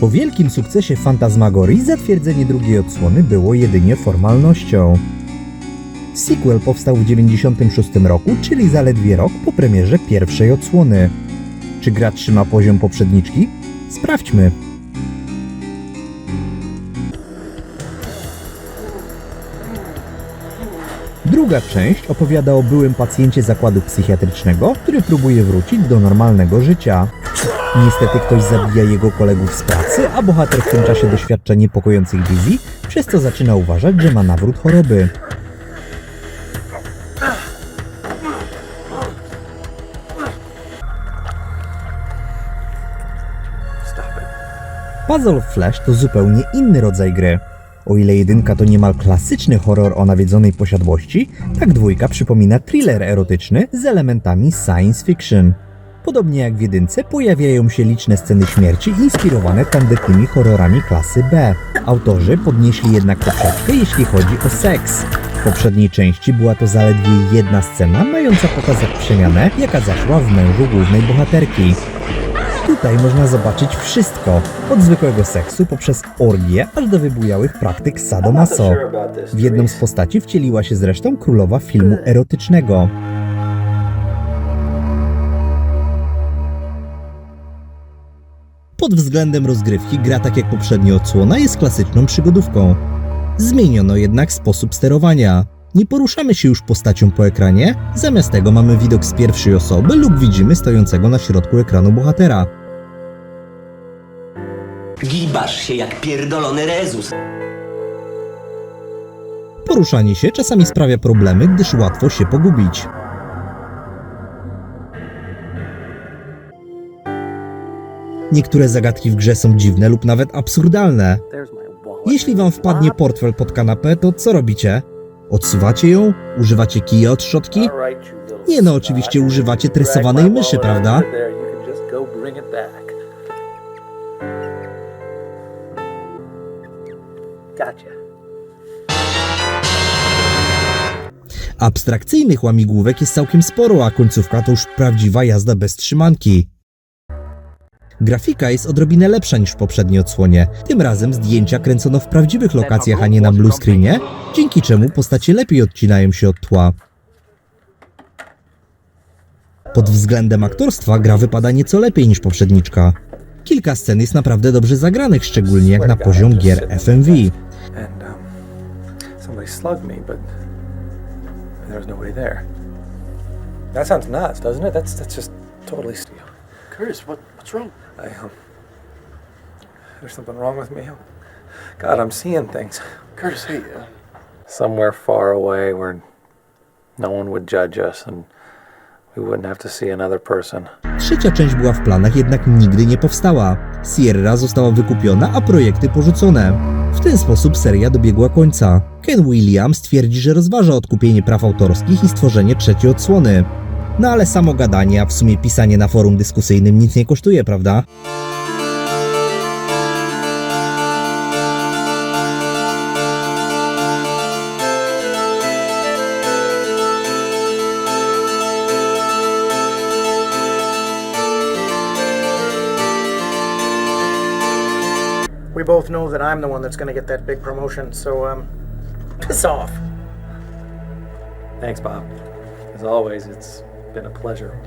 Po wielkim sukcesie Fantasmagorii zatwierdzenie drugiej odsłony było jedynie formalnością. Sequel powstał w 1996 roku, czyli zaledwie rok po premierze pierwszej odsłony. Czy gra trzyma poziom poprzedniczki? Sprawdźmy. Druga część opowiada o byłym pacjencie zakładu psychiatrycznego, który próbuje wrócić do normalnego życia. Niestety ktoś zabija jego kolegów z pracy, a bohater w tym czasie doświadcza niepokojących wizji, przez co zaczyna uważać, że ma nawrót choroby. Puzzle Flash to zupełnie inny rodzaj gry. O ile jedynka to niemal klasyczny horror o nawiedzonej posiadłości, tak dwójka przypomina thriller erotyczny z elementami science fiction. Podobnie jak w jedynce pojawiają się liczne sceny śmierci inspirowane tandetnymi horrorami klasy B. Autorzy podnieśli jednak poprzeczkę jeśli chodzi o seks. W poprzedniej części była to zaledwie jedna scena mająca pokazać przemianę, jaka zaszła w mężu głównej bohaterki. Tutaj można zobaczyć wszystko, od zwykłego seksu poprzez orgie, aż do wybujałych praktyk sadomaso. W jedną z postaci wcieliła się zresztą królowa filmu erotycznego. Pod względem rozgrywki gra tak jak poprzednia odsłona jest klasyczną przygodówką. Zmieniono jednak sposób sterowania. Nie poruszamy się już postacią po ekranie, zamiast tego mamy widok z pierwszej osoby lub widzimy stojącego na środku ekranu bohatera. Gibasz się jak pierdolony rezus. Poruszanie się czasami sprawia problemy, gdyż łatwo się pogubić. Niektóre zagadki w grze są dziwne lub nawet absurdalne. Jeśli wam wpadnie portfel pod kanapę, to co robicie? Odsuwacie ją? Używacie kija od szczotki? Nie no, oczywiście używacie tresowanej myszy, prawda? Abstrakcyjnych łamigłówek jest całkiem sporo, a końcówka to już prawdziwa jazda bez trzymanki. Grafika jest odrobinę lepsza niż w poprzedniej odsłonie. Tym razem zdjęcia kręcono w prawdziwych lokacjach, a nie na blue dzięki czemu postacie lepiej odcinają się od tła. Pod względem aktorstwa gra wypada nieco lepiej niż poprzedniczka. Kilka scen jest naprawdę dobrze zagranych, szczególnie jak na poziom gier FMV. um, there. That sounds nuts, doesn't it? That's that's just totally Curtis, what, what's wrong? I um, there's something wrong with me. God, I'm seeing things Curtis, hey, uh, somewhere far away where no one would judge us, and we wouldn't have to see another person. Trzecia część była w planach, jednak nigdy nie powstała. Sierra została wykupiona, a projekty porzucone. W ten sposób seria dobiegła końca. Ken Williams twierdzi, że rozważa odkupienie praw autorskich i stworzenie trzeciej odsłony. No ale samo gadanie, a w sumie pisanie na forum dyskusyjnym nic nie kosztuje, prawda? we both know that I'm the one that's gonna get that big promotion, so, um, piss off. Thanks, Bob. As always, it's been a pleasure.